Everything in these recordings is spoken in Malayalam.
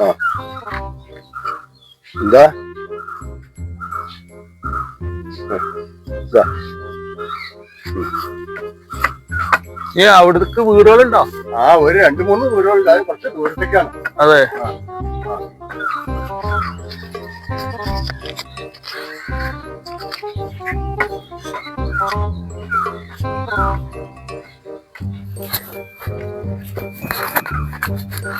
ആ. എന്താ ഏ അവിടത്തേക്ക് അവിടേക്ക് വീടുകളുണ്ടോ? ആ ഒരു രണ്ട് മൂന്ന് വീടുകളുണ്ട്. അത് കുറച്ച് ദൂരത്തേക്കാണ്. അതെ. ദാ,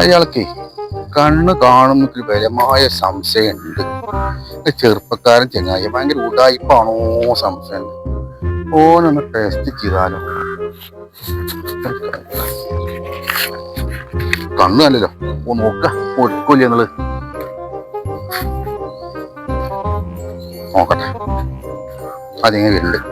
അയാൾക്ക് കണ്ണ് കാണുന്നതിൽ ബലമായ സംശയമുണ്ട്. ചെറുപ്പക്കാരൻ ചെങ്ങായി ഭയങ്കര ഉടായിപ്പാണോ സംശയമുണ്ട് ഓനൊന്ന് ടെസ്റ്റ് ചെയ്താലോ. കണ്ണു അല്ലല്ലോ ഓ നോക്ക ഒടുക്കില്ല എന്നുള്ളത് നോക്കട്ടെ. അതിങ്ങനെ വരുന്നുണ്ട്.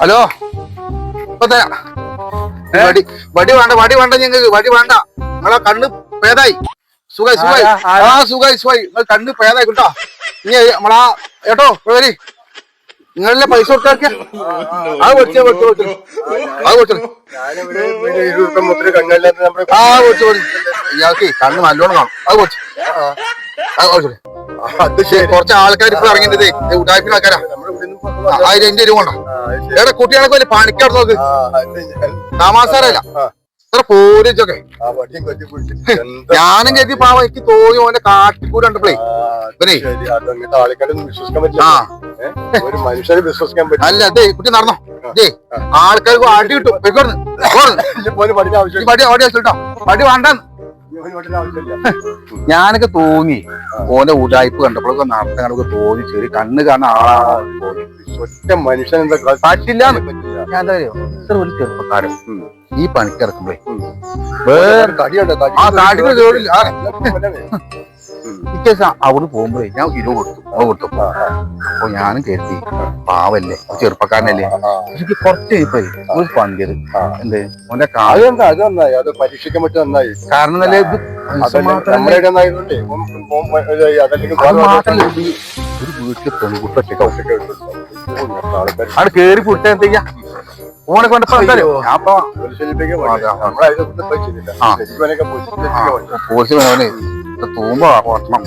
ഹലോ? ഇപ്പൊ തരാം. വടി വടി വേണ്ട വടി വേണ്ട ഞങ്ങൾക്ക് വടി വേണ്ട. നിങ്ങളെ കണ്ണ് പേതായി സുഖായി സുഖായി? ആ സുഖായി സുഖായി. നിങ്ങൾ കണ്ണ് പേതായി കേട്ടോ. ഇനി നമ്മളാ ഏട്ടോ വരി നിങ്ങളല്ലേ പൈസ കൊടുത്താക്കിയ ആ കൊടുത്തേ കൊടുത്തു കൊടുത്തു. കൊടുത്തു. ആ കൊടുത്തു കൊടുത്തു. ഇയാൾക്ക് കണ്ണ് നല്ലോണം കാണും. അത് കൊടുത്തു. ശരി. കുറച്ച് ആൾക്കാർ ഇപ്പൊ ഇറങ്ങിയത് ഉടായ്പിന് ആൾക്കാരാ. ആയിരം എന്റെ രൂപ കൊണ്ടോ അത് കുട്ടികളൊക്കെ വലിയ പണിക്കാർ നോക്ക് താമാസാരല്ല. ഇത്ര എന്താ ഞാനും കരുതി പാവ എനിക്ക് തോന്നി ഓന്റെ കാട്ടിക്കൂടെ കണ്ടപ്പോഴേ. ഇവനെ? ആ? ഒരു മനുഷ്യനെ വിശ്വസിക്കാൻ പറ്റില്ല. അല്ല കുട്ടി നടന്നോ? ദേ ആൾക്കാർക്ക് അടി കിട്ടും. വെച്ചിട്ടോ ഞാനൊക്കെ തോന്നി ഓന്റെ ഉടായ്പ കണ്ടപ്പോഴൊക്കെ നടത്തങ്ങളൊക്കെ തോന്നി ചെറിയ കണ്ണ് കാണുന്ന ആളാ ഒറ്റ മനുഷ്യൻ എന്താ പറ്റില്ല ഞാൻ എന്താ അറിയോ? ഇത്ര ഒരു ചെറുപ്പക്കാരൻ. ഈ പണിക്ക് ഇറക്കുമ്പോഴേ ഉം. വേറെ തടിയുണ്ടോ? തടി ആ താടിക്ക് ജോലിയില്ല പിറ്റേസ് അവിടെ പോകുമ്പോഴേ ഞാൻ കിലോ കൊടുത്തു. അത് കൊടുത്തു. അപ്പൊ ഞാനും കരുതി പാവല്ലേ ചെറുപ്പക്കാരനല്ലേ. എനിക്ക് കുറച്ച് ഒരു പങ്കിയത് എന്തേ? ഓന്റെ അത് നന്നായി. അത് പരീക്ഷിക്കാൻ പറ്റും നന്നായി. കാരണം നല്ല ഇത് ഒരു വീട്ടിൽ പെൺകുട്ടി അവിടെ കേറി ചെയ്യാ? ഓനെ പോയി. പോലീസ് വേണേ തൂമ്പോ ഓട്ടണം